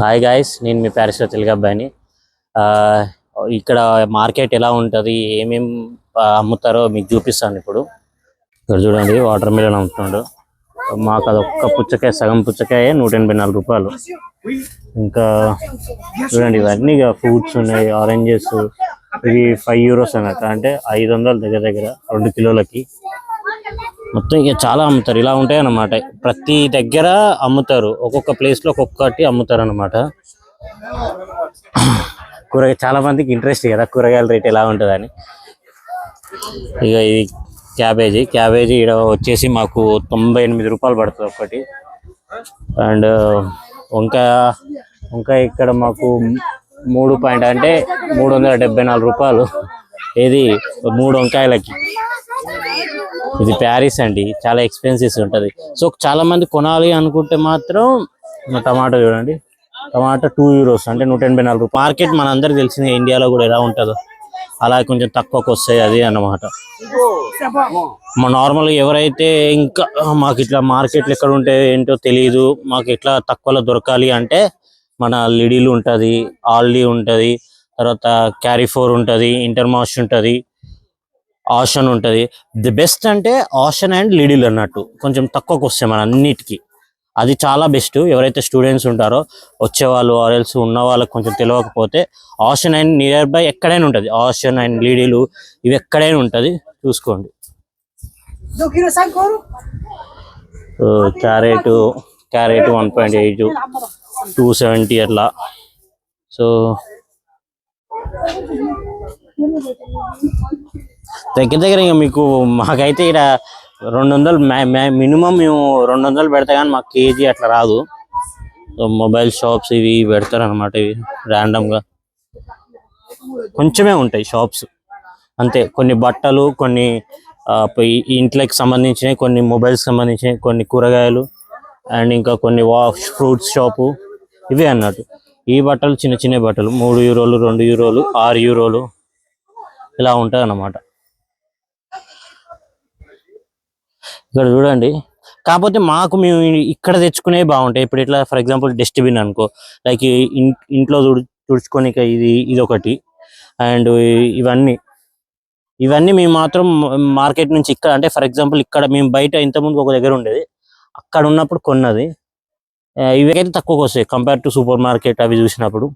Hi guys నేను మీ ప్యారిస్లో తెలుగు అబ్బాయిని. ఆ, ఇక్కడ మార్కెట్ ఎలా ఉంటుంది ఏమేం అమ్ముతారో మీకు చూపిస్తాను ఇప్పుడు. ఇక్కడ చూడండి వాటర్ మిలన్ అమ్ముతున్నాడు. మాకు అది ఒక్క పుచ్చకాయ సగం పుచ్చకాయ నూట ఎనభై నాలుగు రూపాయలు. ఇంకా చూడండి ఇవన్నీ ఫ్రూట్స్ ఉన్నాయి ఆరెంజెస్ ఇవి ఫైవ్ యూరోస్ అన్నట్టు. అంటే ఐదు వందలు దగ్గర దగ్గర రెండు కిలోలకి. మొత్తం ఇక చాలా అమ్ముతారు. ఇలా ఉంటాయి అన్నమాట. ప్రతి దగ్గర అమ్ముతారు. ఒక్కొక్క ప్లేస్లో ఒక్కొక్కటి అమ్ముతారు అన్నమాట కూరగాయ చాలా మందికి ఇంట్రెస్ట్ కదా. కూరగాయల రేట్ ఎలా ఉంటుందని. ఇక ఇది క్యాబేజీ. క్యాబేజీ ఇక్కడ వచ్చేసి మాకు తొంభై ఎనిమిది రూపాయలు పడుతుంది ఒకటి అండ్ వంకాయ వంకాయ ఇక్కడ మాకు మూడు పాయింట్ అంటే మూడు వందల డెబ్బై నాలుగు రూపాయలు. ఏది? మూడు వంకాయలకి. ఇది ప్యారిస్ అండి. చాలా ఎక్స్పెన్సివ్ ఉంటుంది. సో చాలా మంది కొనాలి అనుకుంటే మాత్రం టమాటో టమాటా చూడండి. టమాటా టూ యూరోస్ అంటే నూట ఎనభై నాలుగు మార్కెట్ మనందరికి తెలిసింది ఇండియాలో కూడా ఎలా ఉంటుందో. అలా కొంచెం తక్కువకు వస్తాయి అది అన్నమాట. మా నార్మల్ ఎవరైతే ఇంకా మాకు ఇట్లా మార్కెట్లు ఎక్కడ ఉంటే ఏంటో తెలియదు మాకు ఇట్లా తక్కువలో దొరకాలి అంటే మన లిడీలు ఉంటుంది ఆల్డీ ఉంటుంది తర్వాత క్యారీఫోర్ ఉంటుంది ఇంటర్మాష్ ఉంటుంది. ఆషన్ ఉంటుంది. ది బెస్ట్ అంటే ఆషన్ అండ్ లిడిల్ అన్నట్టు. కొంచెం తక్కువకు వస్తాయి మన అన్నిటికీ. అది చాలా బెస్ట్. ఎవరైతే స్టూడెంట్స్ ఉంటారో వచ్చేవాళ్ళు ఆర్ఎల్స్ ఉన్న వాళ్ళకి కొంచెం తెలియకపోతే ఆషన్ అండ్ నియర్ బై ఎక్కడైనా ఉంటుంది. ఆషన్ అండ్ లీడీలు ఇవి ఎక్కడైనా ఉంటుంది. చూసుకోండి. Carrot carrot one point eight two seventy అట్లా. సో దగ్గర దగ్గర ఇక మీకు మాకైతే ఇక్కడ రెండు వందలు మినిమం మేము రెండు వందలు పెడతా కానీ మాకు కేజీ అట్లా రాదు. మొబైల్ షాప్స్ ఇవి పెడతారు అనమాట ఇవి ర్యాండమ్గా. కొంచెమే ఉంటాయి షాప్స్. అంతే కొన్ని బట్టలు కొన్ని ఇంట్లోకి సంబంధించినవి కొన్ని మొబైల్స్ సంబంధించినవి కొన్ని కూరగాయలు అండ్ ఇంకా కొన్ని వా ఫ్రూట్స్ షాపు ఇవే అన్నట్టు. ఈ బట్టలు చిన్న చిన్న బట్టలు మూడు యూరోలు రెండు యూరోలు ఆరు యూరోలు ఇలా ఉంటాయి అన్నమాట ఇక్కడ చూడండి. కాకపోతే మాకు మేము ఇక్కడ తెచ్చుకునే బాగుంటాయి. ఇప్పుడు ఇట్లా ఫర్ ఎగ్జాంపుల్ డస్ట్బిన్ అనుకో. లైక్ ఇంట్లో తుడు తుడుచుకొని ఇది ఇది ఒకటి అండ్ ఇవన్నీ. ఇవన్నీ మేము మాత్రం మార్కెట్ నుంచి ఇక్కడ అంటే ఫర్ ఎగ్జాంపుల్ ఇక్కడ మేము బయట ఇంతకుముందు ఒక దగ్గర ఉండేది. అక్కడ ఉన్నప్పుడు కొన్నది. ఇవైతే తక్కువకి వస్తాయి. కంపేర్ టు సూపర్ మార్కెట్ అవి చూసినప్పుడు.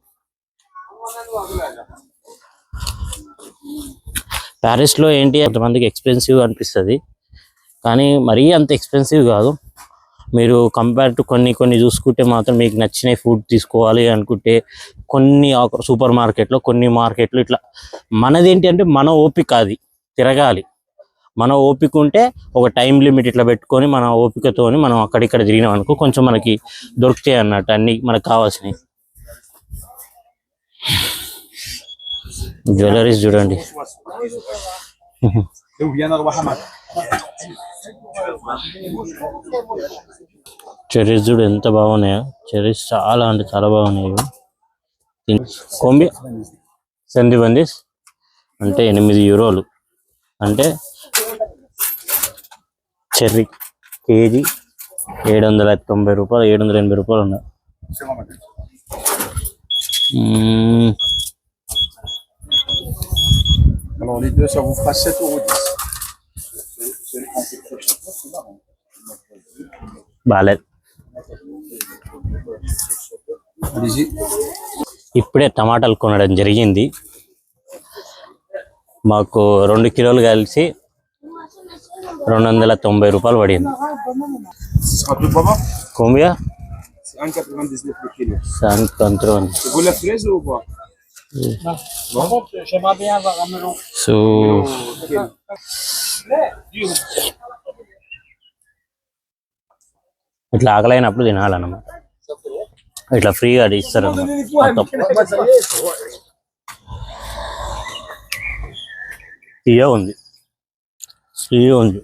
ప్యారిస్లో ఏంటి? కొంతమందికి ఎక్స్పెన్సివ్ అనిపిస్తుంది. కానీ మరీ అంత ఎక్స్పెన్సివ్ కాదు. మీరు కంపేర్ టు కొన్ని కొన్ని చూసుకుంటే మాత్రం మీకు నచ్చిన ఫుడ్ తీసుకోవాలి అనుకుంటే కొన్ని సూపర్ మార్కెట్లో కొన్ని మార్కెట్లు ఇట్లా మనది ఏంటి అంటే మన ఓపిక అది తిరగాలి. మన ఓపిక ఉంటే ఒక టైం లిమిట్ ఇట్లా పెట్టుకొని మన ఓపికతోని మనం అక్కడిక్కడ తిరిగినాం అనుకో కొంచెం మనకి దొరుకుతాయి అన్నట్టు అన్ని మనకు కావాల్సినవి. జ్యువెలరీస్ చూడండి. చెర్రీస్ చూడు ఎంత బాగున్నాయో? చెర్రీస్ చాలా అంటే చాలా బాగున్నాయి. కొంబి సంధి బందీస్ అంటే ఎనిమిది యూరోలు. అంటే చెర్రీ కేజీ ఏడు వందల తొంభై రూపాయలు ఏడు వందల ఎనభై రూపాయలు ఉన్నాయి. మ్మ్. Alors les deux, ça vous fera 7 euros 10. బాలేదు. Allez-y. ఇప్పుడే టమాటాలు కొనడం జరిగింది. మాకు రెండు కిలోలు కలిసి రెండు వందల తొంభై రూపాయలు పడింది. sera ఇట్లా ఆకలైనప్పుడు తినాలన్నమాట. ఇట్లా ఫ్రీగా ఇస్తారు మొత్తం. తీయ ఉంది. తీయ ఉంది.